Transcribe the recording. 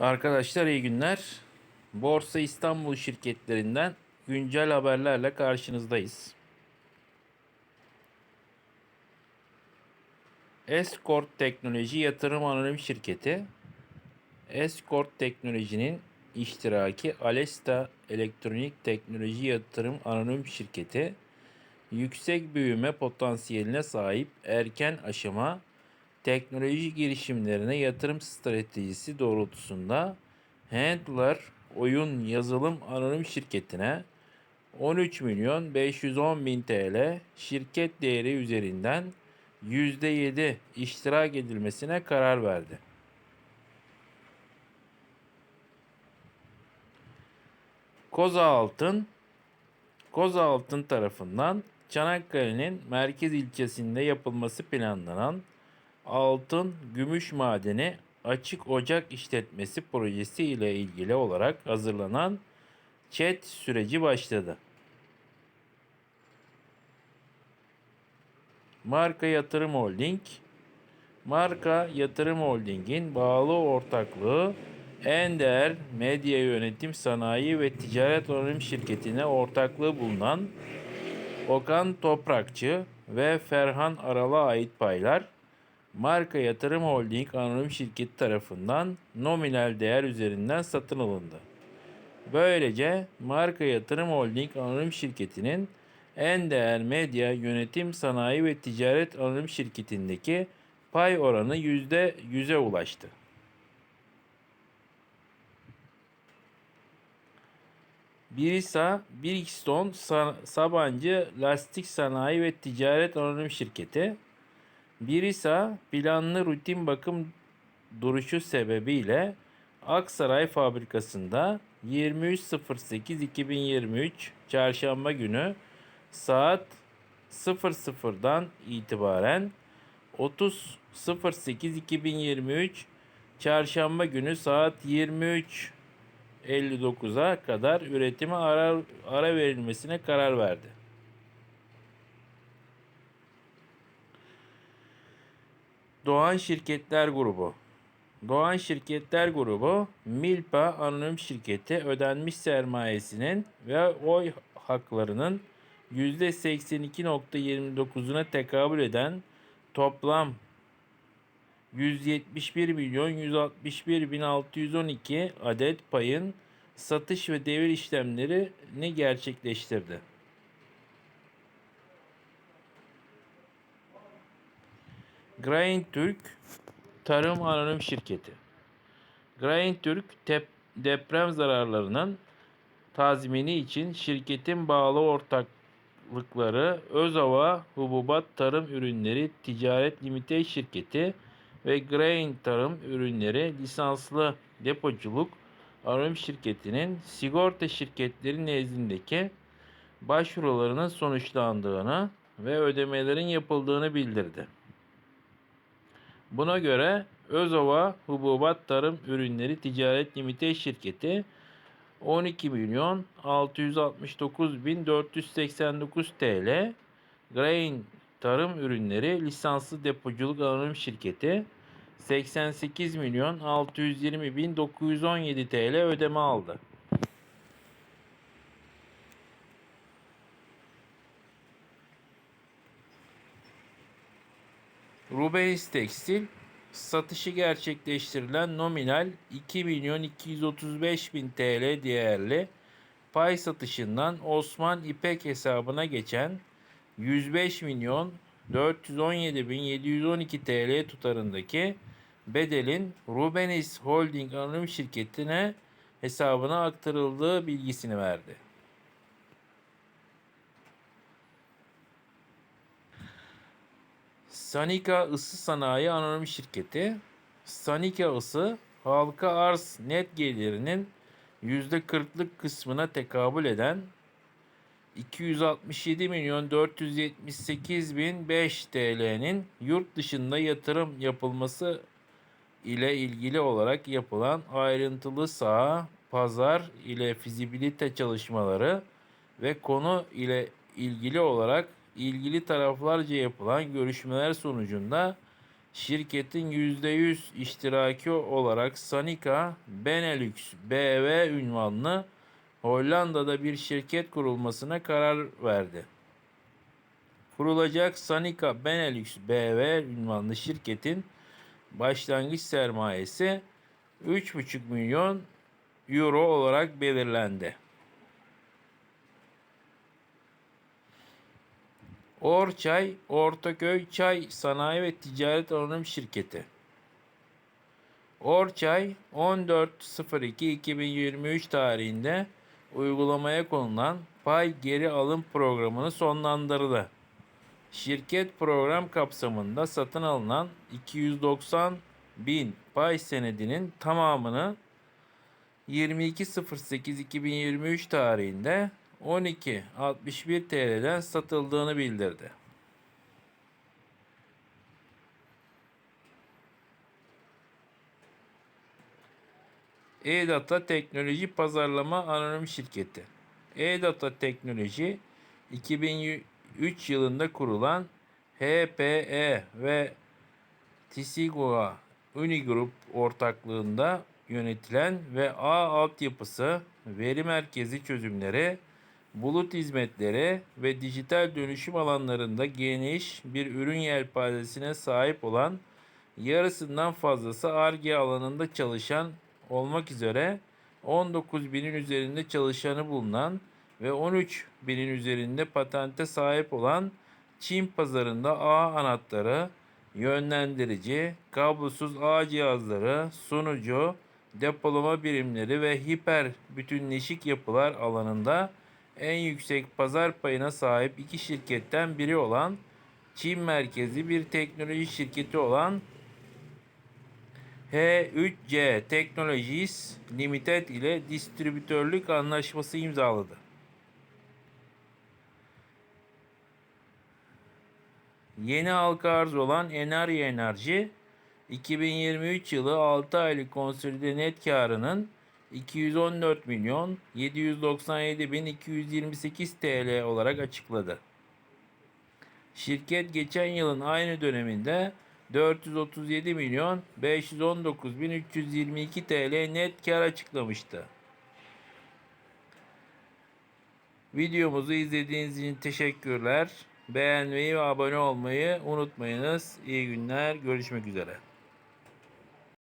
Arkadaşlar iyi günler. Borsa İstanbul şirketlerinden güncel haberlerle karşınızdayız. Escort Teknoloji Yatırım Anonim Şirketi Escort Teknoloji'nin iştiraki Alesta Elektronik Teknoloji Yatırım Anonim Şirketi yüksek büyüme potansiyeline sahip erken aşama teknoloji girişimlerine yatırım stratejisi doğrultusunda Handler Oyun Yazılım Anonim Şirketi'ne 13 milyon 510 bin TL şirket değeri üzerinden %7 iştirak edilmesine karar verdi. Koza Altın Koza Altın tarafından Çanakkale'nin merkez ilçesinde yapılması planlanan altın gümüş madeni açık ocak işletmesi projesi ile ilgili olarak hazırlanan chat süreci başladı. Marka Yatırım Holding Marka Yatırım Holding'in bağlı ortaklığı Ender Medya Yönetim Sanayi ve Ticaret Anonim Şirketi'ne ortaklığı bulunan Okan Toprakçı ve Ferhan Aral'a ait paylar Marka Yatırım Holding Anonim Şirketi tarafından nominal değer üzerinden satın alındı. Böylece Marka Yatırım Holding Anonim Şirketi'nin en değer medya yönetim sanayi ve ticaret anonim şirketindeki pay oranı %100'e ulaştı. Birisa, Sa- Sabancı Lastik Sanayi ve Ticaret Anonim Şirketi, Birisa planlı rutin bakım duruşu sebebiyle Aksaray fabrikasında 23.08.2023 çarşamba günü saat 00'dan itibaren 30.08.2023 çarşamba günü saat 23.59'a kadar üretime ara, ara verilmesine karar verdi. Doğan Şirketler Grubu Doğan Şirketler Grubu, Milpa Anonim Şirketi ödenmiş sermayesinin ve oy haklarının %82.29'una tekabül eden toplam 171 milyon 161 bin 612 adet payın satış ve devir işlemlerini gerçekleştirdi. Grain Türk Tarım Anonim Şirketi. Grain Türk deprem zararlarının tazmini için şirketin bağlı ortaklıkları Özava Hububat Tarım Ürünleri Ticaret Limited Şirketi ve Grain Tarım Ürünleri lisanslı depoculuk anonim şirketinin sigorta şirketleri nezdindeki başvurularının sonuçlandığını ve ödemelerin yapıldığını bildirdi. Buna göre Özova Hububat Tarım Ürünleri Ticaret Limited Şirketi 12 milyon 669 bin 489 TL Grain Tarım Ürünleri Lisanslı Depoculuk Anonim Şirketi 88 milyon 620 bin 917 TL ödeme aldı. Rubeis Tekstil satışı gerçekleştirilen nominal 2 milyon 235 bin TL değerli pay satışından Osman İpek hesabına geçen 105 milyon 417 bin 712 TL tutarındaki bedelin Rubenis Holding Anonim Şirketi'ne hesabına aktarıldığı bilgisini verdi. Sanika Isı Sanayi Anonim Şirketi, Sanika Isı halka arz net gelirinin %40'lık kısmına tekabül eden 267 milyon 478 bin 5 TL'nin yurt dışında yatırım yapılması ile ilgili olarak yapılan ayrıntılı saha, pazar ile fizibilite çalışmaları ve konu ile ilgili olarak ilgili taraflarca yapılan görüşmeler sonucunda Şirketin %100 iştiraki olarak Sanica Benelux BV ünvanlı Hollanda'da bir şirket kurulmasına karar verdi. Kurulacak Sanica Benelux BV ünvanlı şirketin başlangıç sermayesi 3,5 milyon euro olarak belirlendi. Orçay, Ortaköy Çay Sanayi ve Ticaret Anonim Şirketi. Orçay 14.02.2023 tarihinde uygulamaya konulan pay geri alım programını sonlandırdı. Şirket program kapsamında satın alınan 290 bin pay senedinin tamamını 22.08.2023 tarihinde 12.61 TL'den satıldığını bildirdi. E-Data Teknoloji Pazarlama Anonim Şirketi. E-Data Teknoloji 2003 yılında kurulan HPE ve Tisigua Unigroup ortaklığında yönetilen ve ağ altyapısı, veri merkezi çözümleri, bulut hizmetleri ve dijital dönüşüm alanlarında geniş bir ürün yelpazesine sahip olan yarısından fazlası ARGE alanında çalışan olmak üzere 19 binin üzerinde çalışanı bulunan ve 13 binin üzerinde patente sahip olan Çin pazarında ağ anahtarı, yönlendirici, kablosuz ağ cihazları, sunucu, depolama birimleri ve hiper bütünleşik yapılar alanında en yüksek pazar payına sahip iki şirketten biri olan Çin merkezli bir teknoloji şirketi olan H3C Technologies Limited ile distribütörlük anlaşması imzaladı. Yeni halka arz olan Enarya Enerji 2023 yılı 6 aylık konsolide net karının 214 milyon 797 bin 228 TL olarak açıkladı. Şirket geçen yılın aynı döneminde 437 milyon 519 bin 322 TL net kar açıklamıştı. Videomuzu izlediğiniz için teşekkürler. Beğenmeyi ve abone olmayı unutmayınız. İyi günler. Görüşmek üzere.